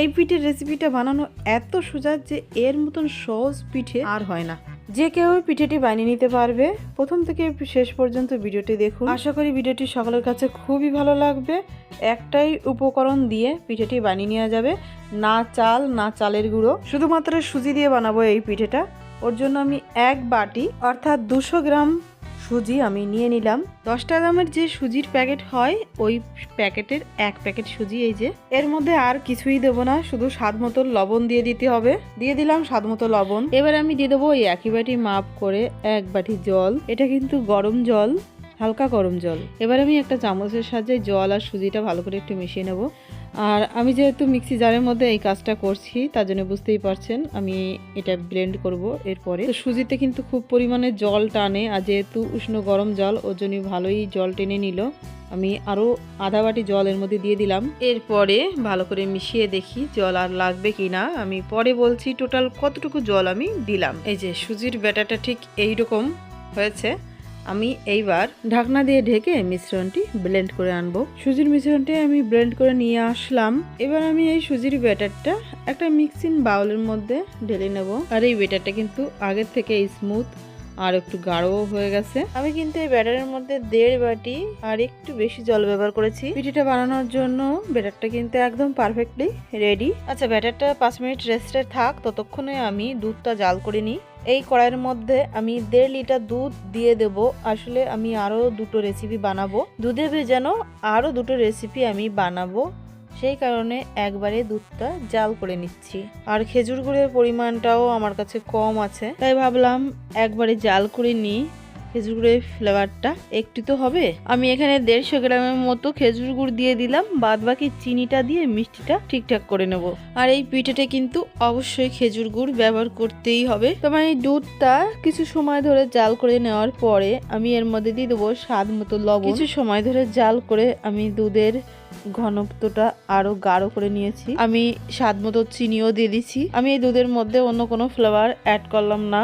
এই পিঠের রেসিপিটা বানানো এত সোজা যে এর মতন সহজ পিঠে আর হয় না। যে কেউ পিঠেটি বানিয়ে নিতে পারবে, প্রথম থেকে শেষ পর্যন্ত ভিডিওটি দেখুন। আশা করি ভিডিওটি সকলের কাছে খুবই ভালো লাগবে। একটাই উপকরণ দিয়ে পিঠেটি বানিয়ে নেওয়া যাবে, না চাল, না চালের গুঁড়ো। শুধুমাত্র সুজি দিয়ে বানাবো এই পিঠেটা। ওর জন্য আমি এক বাটি, অর্থাৎ দুশো গ্রাম সুজি আমি নিয়ে নিলাম। দশটা দামের যে সুজির প্যাকেট হয়, ওই প্যাকেটের এক প্যাকেট সুজি এই যে। এর মধ্যে আর কিছুই দেবো না, শুধু স্বাদ মতো লবণ দিয়ে দিতে হবে। দিয়ে দিলাম স্বাদ মতো লবণ। এবার আমি দিয়ে দেবো ওই একই বাটি মাপ করে এক বাটি জল। এটা কিন্তু গরম জল, হালকা গরম জল। এবার আমি একটা চামচের সাহায্যে জল আর সুজিটা ভালো করে একটু মিশিয়ে নেব। আর আমি যেহেতু মিক্সি জারের মধ্যে এই কাজটা করছি, তার জন্য বুঝতেই পারছেন আমি এটা ব্লেন্ড করব এরপরে। সুজিতে কিন্তু খুব পরিমাণে জল টানে আর যেহেতু উষ্ণ গরম জল, ওর জন্য ভালোই জল টেনে নিল। আমি আরও আধা বাটি জল এর মধ্যে দিয়ে দিলাম। এরপরে ভালো করে মিশিয়ে দেখি জল আর লাগবে কি না। আমি পরে বলছি টোটাল কতটুকু জল আমি দিলাম। এই যে সুজির ব্যাটারটা ঠিক এইরকম হয়েছে। আমি এইবার ঢাকনা দিয়ে ঢেকে মিশ্রণটি ব্লেন্ড করে আনব। সুজির মিশ্রণটি আমি ব্লেন্ড করে নিয়ে আসলাম। এবার আমি এই সুজির ব্যাটারটা একটা মিক্সিং বাউলের মধ্যে ঢেলে নেব। আর এই ব্যাটারটা কিন্তু আগের থেকে স্মুথ আর একটু গাঢ় হয়ে গেছে। আমি কিন্তু এই ব্যাটারের মধ্যে দেড় বাটি আর একটু বেশি জল ব্যবহার করেছি। পিঠিটা বানানোর জন্য ব্যাটারটা কিন্তু একদম পারফেক্টলি রেডি আচ্ছা ব্যাটারটা পাঁচ মিনিট রেস্টে থাক ততক্ষণে আমি দুধটা জাল করে নিই। এই কড়াইয়ের মধ্যে আমি দেড় লিটার দুধ দিয়ে দেব। আসলে আমি আরও দুটো রেসিপি বানাবো। দুধে ভেজানো আরও দুটো রেসিপি আমি বানাবো। সেই কারণে একবারে দুধটা জাল করে নিচ্ছি। আর খেজুর গুড়ের পরিমাণটাও আমার কাছে কম আছে। তাই ভাবলাম একবারে জাল করে নিই খেজুর গুড়ের ফ্লেভারটা একটু তো হবে। আমি এখানে দেড়শো গ্রামের মতো খেজুর গুড় দিয়ে দিলাম। বাদ বাকি চিনিটা দিয়ে মিষ্টিটা ঠিকঠাক করে নেব। আর এই পিঠেটা কিন্তু অবশ্যই খেজুর গুড় ব্যবহার করতেই হবে। তোমার এই দুধটা কিছু সময় ধরে জাল করে নেওয়ার পরে আমি এর মধ্যে দিয়ে দেবো স্বাদ মতো লবণ। কিছু সময় ধরে জাল করে আমি দুধের ঘনত্বটা আরও গাঢ় করে নিয়েছি। আমি স্বাদ মতো চিনিও দিয়ে দিচ্ছি। আমি এই দুধের মধ্যে অন্য কোনো ফ্লেভার অ্যাড করলাম না।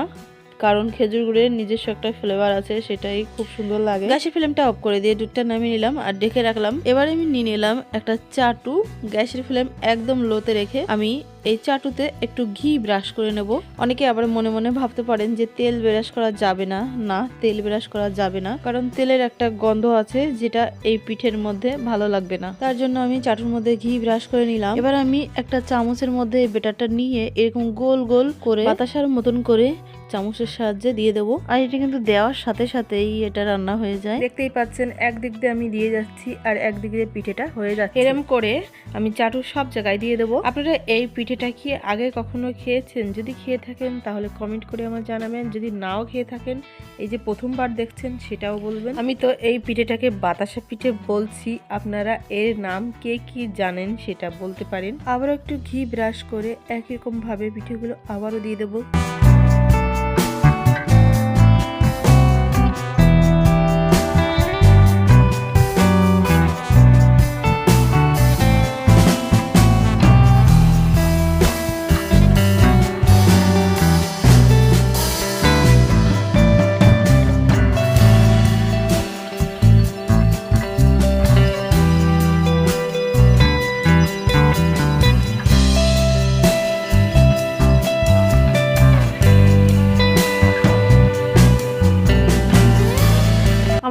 কারণ খেজুর গুড়ের নিজস্ব একটা ফ্লেভার আছে, সেটাই খুব সুন্দর লাগে। গ্যাসের ফ্লেমটা অফ করে দিয়ে দুধটা নামিয়ে নিলাম আর ডেকে রাখলাম। এবার আমি নিয়ে নিলাম একটা চাটু। গ্যাসের ফ্লেম একদম লোতে রেখে আমি এই চাটুতে একটু ঘি ব্রাশ করে নেব। অনেকে আবার মনে মনে ভাবতে পারেন যে তেল ব্রাশ করা যাবে না। না, তেল ব্রাশ করা যাবে না। কারণ তেলের একটা গন্ধ আছে যেটা এই পিঠের মধ্যে ভালো লাগবে না। তার জন্য আমি চাটুর মধ্যে ঘি ব্রাশ করে নিলাম। এবার আমি একটা চামচের মধ্যে এই বেটারটা নিয়ে এরকম গোল গোল করে বাতাসার মতন করে চামচের সাহায্যে দিয়ে দেবো। আর এটা কিন্তু দেওয়ার সাথে সাথেই এটা রান্না হয়ে যায়। দেখতেই পাচ্ছেন একদিক দিয়ে আমি দিয়ে যাচ্ছি আর একদিক দিয়ে পিঠেটা হয়ে যাচ্ছে। এরম করে আমি চাটু সব জায়গায় দিয়ে দেবো। আপনারা এই পিঠেটা কি আগে কখনো খেয়েছেন? যদি খেয়ে থাকেন তাহলে কমেন্ট করে আমার জানাবেন। যদি নাও খেয়ে থাকেন এই যে প্রথমবার দেখছেন সেটাও বলবেন। আমি তো এই পিঠেটাকে বাতাসা পিঠে বলছি। আপনারা এর নাম কে কি জানেন সেটা বলতে পারেন। আবারও একটু ঘি ব্রাশ করে একই রকম ভাবে পিঠেগুলো আবারও দিয়ে দেবো।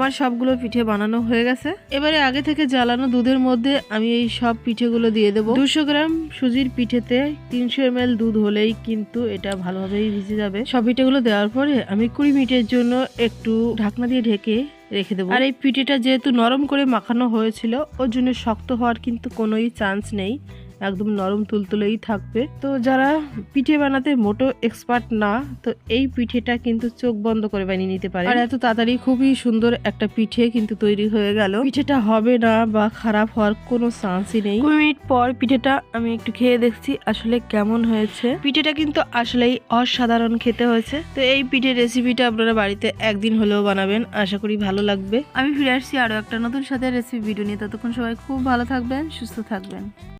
আমার সবগুলো পিঠে বানানো হয়ে গেছে। এবারে আগে থেকে জ্বালানো দুধের মধ্যে আমি এই সব পিঠেগুলো দিয়ে দেবো। দুশো গ্রাম সুজির পিঠেতে তিনশো এম দুধ হলেই কিন্তু এটা ভালোভাবেই ভিজে যাবে। সব পিঠেগুলো দেওয়ার পরে আমি কুড়ি মিনিটের জন্য একটু ঢাকনা দিয়ে ঢেকে রেখে দেবো। আর এই পিঠেটা যেহেতু নরম করে মাখানো হয়েছিল, ওর জন্য শক্ত হওয়ার কিন্তু কোনোই চান্স নেই। একদম নরম তুলতুলেই থাকবে। তো যারা পিঠে বানাতে মোটো এক্সপার্ট না, তো এই পিঠেটা কিন্তু চোখ বন্ধ করে বানিয়ে নিতে পারে আর এত তাড়াতাড়ি খুবই সুন্দর একটা পিঠে কিন্তু তৈরি হয়ে গেল। পিঠেটা হবে না বা খারাপ হওয়ার কোনো চান্সই নেই। কুড়ি মিনিট পর পিঠেটা আমি একটু খেয়ে দেখছি, আসলে কেমন হয়েছে। পিঠেটা কিন্তু আসলেই অসাধারণ খেতে হয়েছে। তো এই পিঠের রেসিপিটা আপনারা বাড়িতে একদিন হলেও বানাবেন, আশা করি ভালো লাগবে। আমি ফিরে আসছি আরও একটা নতুন সাথে রেসিপি ভিডিও নিয়ে। ততক্ষণ সবাই খুব ভালো থাকবেন, সুস্থ থাকবেন।